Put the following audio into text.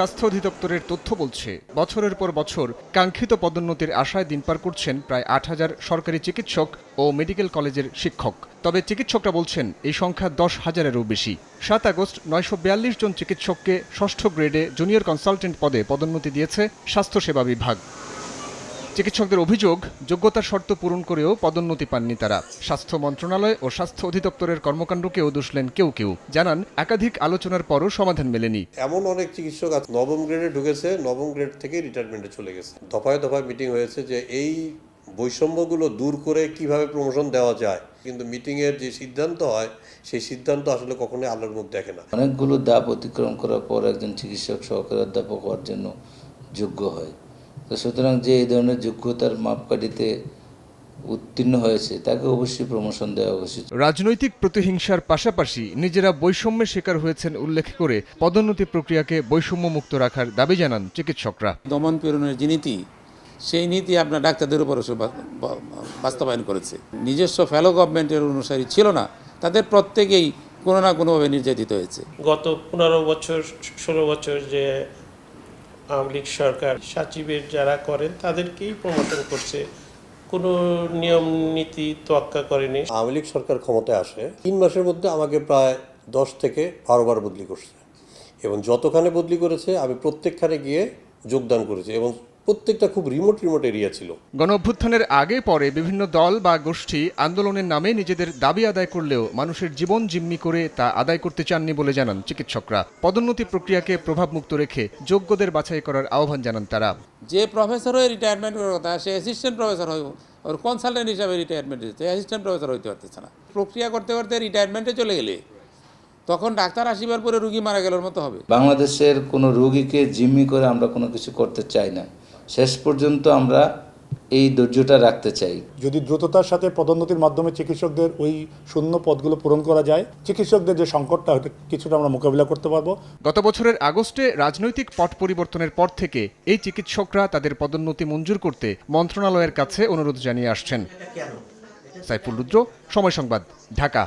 স্বাস্থ্য অধিদপ্তরের তথ্য বলছে, বছরের পর বছর কাঙ্ক্ষিত পদোন্নতির আশায় দিন পার করছেন প্রায় আট হাজার সরকারি চিকিৎসক ও মেডিকেল কলেজের শিক্ষক। তবে চিকিৎসকরা বলছেন, এই সংখ্যা দশ হাজারেরও বেশি। সাত আগস্ট নয়শো বিয়াল্লিশ জন চিকিৎসককে ষষ্ঠ গ্রেডে জুনিয়র কনসালটেন্ট পদে পদোন্নতি দিয়েছে স্বাস্থ্যসেবা বিভাগ। চিকিৎসকদের অভিযোগ যোগ্যতার শর্ত পূরণ করেও পদোন্নতি পাননি তারা। স্বাস্থ্য মন্ত্রণালয় ও স্বাস্থ্য অধিদপ্তরের কর্মকাণ্ডকেও দুষলেন কেউ কেউ। জানান একাধিক আলোচনার পরও সমাধান মেলেনি। এমন অনেক চিকিৎসক আছে নবম গ্রেডে ঢুকেছে নবম গ্রেড থেকে রিটায়ারমেন্টে চলে গেছে। দফায় দফায় মিটিং হয়েছে যে এই বৈষম্যগুলো দূর করে কীভাবে প্রমোশন দেওয়া যায়। কিন্তু মিটিংয়ের যে সিদ্ধান্ত হয় সেই সিদ্ধান্ত আসলে কখনোই আলোর মুখ দেখে না। অনেকগুলো ধাপ অতিক্রম করার পর একজন চিকিৎসক সহকারী অধ্যাপক হওয়ার জন্য যোগ্য হয়। তো সুতরাং যে এই ধরনের যোগ্যতার মাপকাঠিতে উত্তীর্ণ হয়েছে তাকে অবশ্যই প্রমোশন দেওয়া উচিত। রাজনৈতিক প্রতিহিংসার পাশাপাশি নিজেরা বৈষম্যের শিকার হয়েছেন উল্লেখ করে পদোন্নতি প্রক্রিয়াকে বৈষম্যমুক্ত রাখার দাবি জানান চিকিৎসকরা। দমন পীড়নের যে নীতি সেই নীতি আপনার ডাক্তারদের উপর বাস্তবায়ন করেছে। নিজস্ব ফেলো গভর্নমেন্টের অনুসারী ছিল না তাদের প্রত্যেকেই কোনো না কোনোভাবে নির্যাতিত হয়েছে। গত পনেরো বছর ষোলো বছর যে আওয়ামী লীগ সরকার সচিবের যারা করেন, তাদেরকেই প্রমোশন করছে। কোনো নিয়ম নীতি তোয়াক্কা করেনি। আওয়ামী লীগ সরকার ক্ষমতায় আসে, তিন মাসের মধ্যে আমাকে প্রায় দশ থেকে বারোবার বদলি করছে। এবং যতখানে বদলি করেছে, আমি প্রত্যেকখানে গিয়ে যোগদান করেছি এবং প্রত্যেকটা খুব রিমোট রিমোট এরিয়া ছিল। গণ অভ্যুত্থানের আগে পরে বিভিন্ন দল বা গোষ্ঠী আন্দোলনের নামে নিজেদের দাবি আদায় করলেও মানুষের জীবন জিম্মি করে তা আদায় করতে চাননি বলে জানান চিকিৎসকরা। পদোন্নতি প্রক্রিয়াকে প্রভাবমুক্ত রেখে যোগ্যদের বাছাই করার আহ্বান জানান তারা। যে প্রফেসর হয়ে রিটায়ারমেন্ট করার কথা সে অ্যাসিস্ট্যান্ট প্রফেসর হয় ওর কনসালটেন্ট হিসাবে রিটায়ারমেন্ট দিতে অ্যাসিস্ট্যান্ট প্রফেসর হইতে পারতেছে না। প্রক্রিয়া করতে করতে রিটায়ারমেন্টে চলে গেলে তখন ডাক্তার আসিবার পরে রুগী মারা গেলের মতো হবে। বাংলাদেশের কোনো রুগীকে জিম্মি করে আমরা কোনো কিছু করতে চাই না। শেষ পর্যন্ত আমরা এই ধৈর্যটা রাখতে চাই। যদি দ্রুততার সাথে পদোন্নতির মাধ্যমে চিকিৎসকদের ওই শূন্য পদগুলো পূরণ করা যায় চিকিৎসকদের যে সংকটটা হয়তো কিছুটা আমরা মোকাবিলা করতে পারব। গত বছরের আগস্টে রাজনৈতিক পট পরিবর্তনের পর থেকে এই চিকিৎসকরা তাদের পদোন্নতি মঞ্জুর করতে মন্ত্রণালয়ের কাছে অনুরোধ জানিয়ে আসছেন। সাইফুল রুদ্র সময় সংবাদ ঢাকা।